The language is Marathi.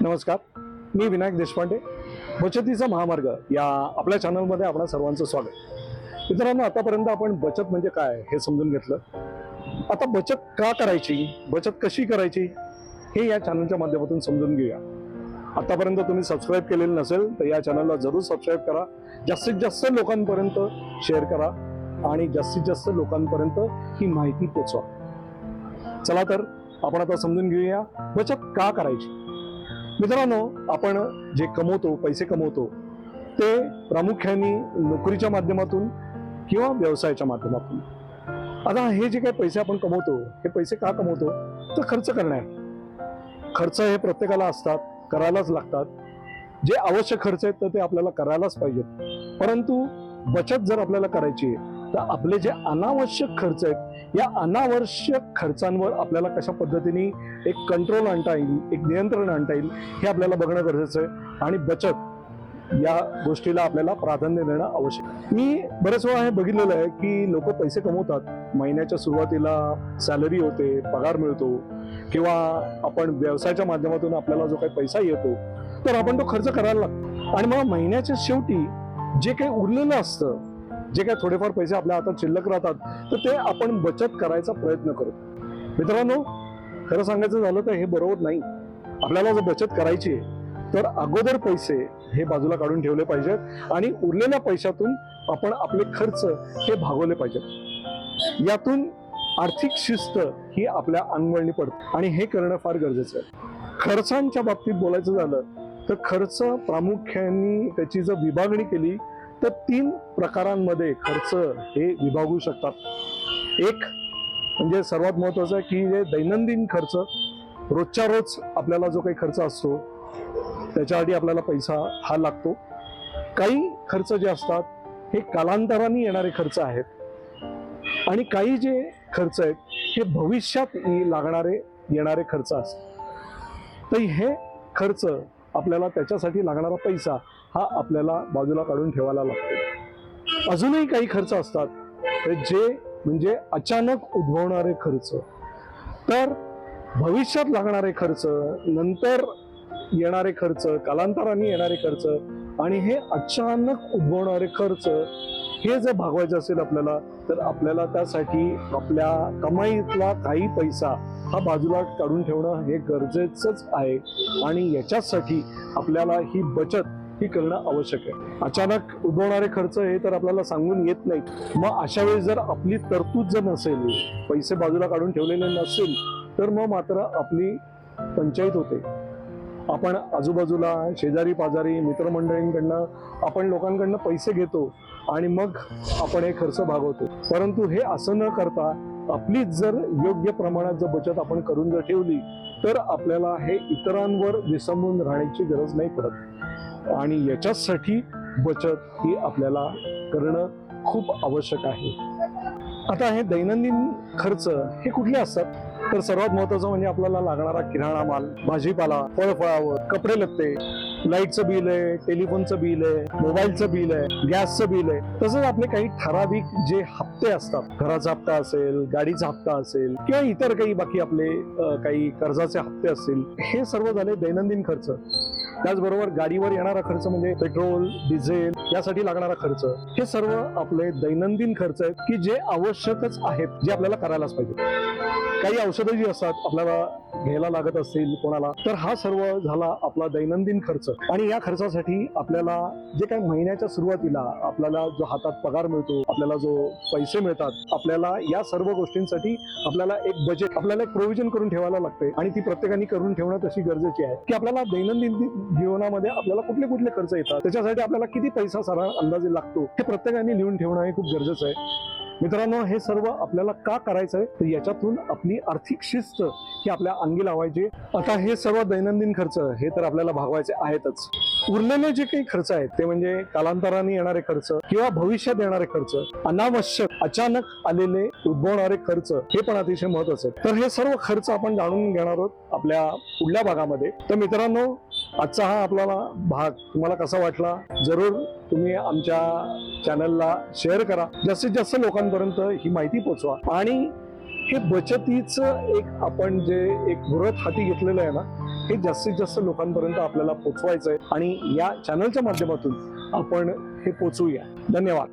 नमस्कार मी विनायक देशपांडे बचतीचा महामार्ग या आपल्या चॅनलमध्ये आपणा सर्वांचं स्वागत. मित्रांनो आतापर्यंत आपण बचत म्हणजे काय हे समजून घेतलं. आता बचत का करायची? बचत कशी करायची? हे या चॅनलच्या माध्यमातून समजून घेऊया. आतापर्यंत तुम्ही सबस्क्राईब केलेलं नसेल तर या चॅनलला जरूर सबस्क्राईब करा. जास्तीत जास्त लोकांपर्यंत शेअर करा आणि जास्तीत जास्त लोकांपर्यंत ही माहिती पोचवा. चला तर आपण आता समजून घेऊया बचत का करायची? मित्रांनो आपण जे कमवतो पैसे कमवतो ते प्रामुख्याने नोकरीच्या माध्यमातून किंवा व्यवसायाच्या माध्यमातून. आता हे जे काही पैसे आपण कमवतो हे पैसे का कमवतो? तर खर्च करण्यात खर्च हे प्रत्येकाला असतात करायलाच लागतात. जे आवश्यक खर्च आहेत तर ते आपल्याला करायलाच पाहिजेत. परंतु बचत जर आपल्याला करायची आहे तर आपले जे अनावश्यक खर्च आहेत या अनावश्यक खर्चांवर आपल्याला कशा पद्धतीने एक कंट्रोल आणता येईल एक नियंत्रण आणता येईल हे आपल्याला बघणं गरजेचं आहे. आणि बचत या गोष्टीला आपल्याला प्राधान्य देणं आवश्यक मी बरेच वेळा हे बघितलेलं आहे की लोक पैसे कमवतात. महिन्याच्या सुरुवातीला सॅलरी होते पगार मिळतो किंवा आपण व्यवसायाच्या माध्यमातून आपल्याला जो काही पैसा येतो तर आपण तो खर्च करायला लागतो. आणि मग महिन्याच्या शेवटी जे काही उरलेलं असतं जे काही थोडेफार पैसे आपल्या हातात शिल्लक राहतात तर ते आपण बचत करायचा प्रयत्न करू. मित्रांनो खरं सांगायचं झालं तर हे बरोबर नाही. आपल्याला जर बचत करायची आहे तर अगोदर पैसे हे बाजूला काढून ठेवले पाहिजेत आणि उरलेल्या पैशातून आपण आपले खर्च हे भागवले पाहिजेत. यातून आर्थिक शिस्त ही आपल्या अंगवळणी पडते आणि हे करणं फार गरजेचं आहे. खर्चांच्या बाबतीत बोलायचं झालं तर खर्च प्रामुख्याने त्याची जर विभागणी केली तर तीन प्रकारांमध्ये खर्च हे विभागू शकतात. एक म्हणजे सर्वात महत्वाचं आहे की जे दैनंदिन खर्च रोजच्या रोज आपल्याला जो काही खर्च असतो त्याच्यासाठी आपल्याला पैसा हा लागतो. काही खर्च जे असतात हे कालांतराने येणारे खर्च आहेत. आणि काही जे खर्च आहेत हे भविष्यात लागणारे येणारे खर्च असतात. तर हे खर्च आपल्याला त्याच्यासाठी लागणारा पैसा हा आपल्याला बाजूला काढून ठेवायला लागतो. अजूनही काही खर्च असतात. जे म्हणजे अचानक उद्भवणारे खर्च तर भविष्यात लागणारे खर्च नंतर येणारे खर्च कालांतराने येणारे खर्च आणि हे अचानक उद्भवणारे खर्च हे जर भागवायचे असेल आपल्याला तर आपल्याला त्यासाठी आपल्या कमाईतला काही पैसा हा बाजूला काढून ठेवणं हे गरजेचंच आहे. आणि याच्यासाठी आपल्याला ही बचत ही करणं आवश्यक आहे. अचानक उद्भवणारे खर्च हे तर आपल्याला सांगून येत नाही मग अशा वेळी जर आपली तरतूद जर नसेल पैसे बाजूला काढून ठेवलेले नसेल तर मग मात्र आपली पंचायत होते. आपण आजूबाजूला शेजारी पाजारी मित्रमंडळींकडनं आपण लोकांकडनं पैसे घेतो आणि मग आपण हे खर्च भागवतो. परंतु हे असं न करता आपलीच जर योग्य प्रमाणात जर बचत आपण करून जर ठेवली तर आपल्याला हे इतरांवर विसंबून राहण्याची गरज नाही पडत. आणि याच्यासाठी बचत ही आपल्याला करणं खूप आवश्यक आहे. आता हे दैनंदिन खर्च हे कुठले असतात? तर सर्वात महत्वाचं म्हणजे आपल्याला लागणारा किराणा माल भाजीपाला फळफळावर कपडे लत्ते लाईटचं बिल आहे टेलिफोनचं बिल आहे मोबाईलचं बिल आहे गॅसचं बिल आहे. तसंच आपले काही ठराविक जे हप्ते असतात घराचा हप्ता असेल गाडीचा हप्ता असेल किंवा इतर काही बाकी आपले काही कर्जाचे हप्ते असतील हे सर्व झाले दैनंदिन खर्च. त्याचबरोबर गाडीवर येणारा खर्च म्हणजे पेट्रोल डिझेल यासाठी लागणारा खर्च. हे सर्व आपले दैनंदिन खर्च आहेत की जे आवश्यकच आहेत जे आपल्याला करायलाच पाहिजे. काही औषधं जी असतात आपल्याला घ्यायला लागत असतील कोणाला तर हा सर्व झाला आपला दैनंदिन खर्च. आणि या खर्चासाठी आपल्याला जे काही महिन्याच्या सुरुवातीला आपल्याला जो हातात पगार मिळतो आपल्याला जो पैसे मिळतात आपल्याला या सर्व गोष्टींसाठी आपल्याला एक बजेट आपल्याला एक प्रोव्हिजन करून ठेवायला लागते. आणि ती प्रत्येकाने करून ठेवणं तशी गरजेची आहे. की आपल्याला दैनंदिन जीवनामध्ये आपल्याला कुठले कुठले खर्च येतात त्याच्यासाठी आपल्याला किती पैसा सारा अंदाजे लागतो हे प्रत्येकाने लिहून ठेवणं हे खूप गरजेचं आहे. मित्रांनो हे सर्व आपल्याला का करायचं आहे तर याच्यातून आपली आर्थिक शिस्त ही आपल्या अंगी लावायची. आता हे सर्व दैनंदिन खर्च हे तर आपल्याला भागवायचे आहेतच. उरलेले जे काही खर्च आहेत ते म्हणजे कालांतराने येणारे खर्च किंवा भविष्यात येणारे खर्च अनावश्यक अचानक आलेले उद्भवणारे खर्च हे पण अतिशय महत्त्वाचे तर हे सर्व खर्च आपण जाणून घेणार आहोत आपल्या पुढल्या भागामध्ये. तर मित्रांनो आजचा हा आपल्याला भाग तुम्हाला कसा वाटला? जरूर तुम्ही आमच्या चॅनलला शेअर करा. जास्तीत जास्त लोकांपर्यंत ही माहिती पोचवा. आणि हे बचतीचं एक आपण जे एक व्रत हाती घेतलेलं आहे ना हे जास्तीत जास्त लोकांपर्यंत आपल्याला पोचवायचं आहे आणि या चॅनलच्या माध्यमातून आपण हे पोचवूया धन्यवाद.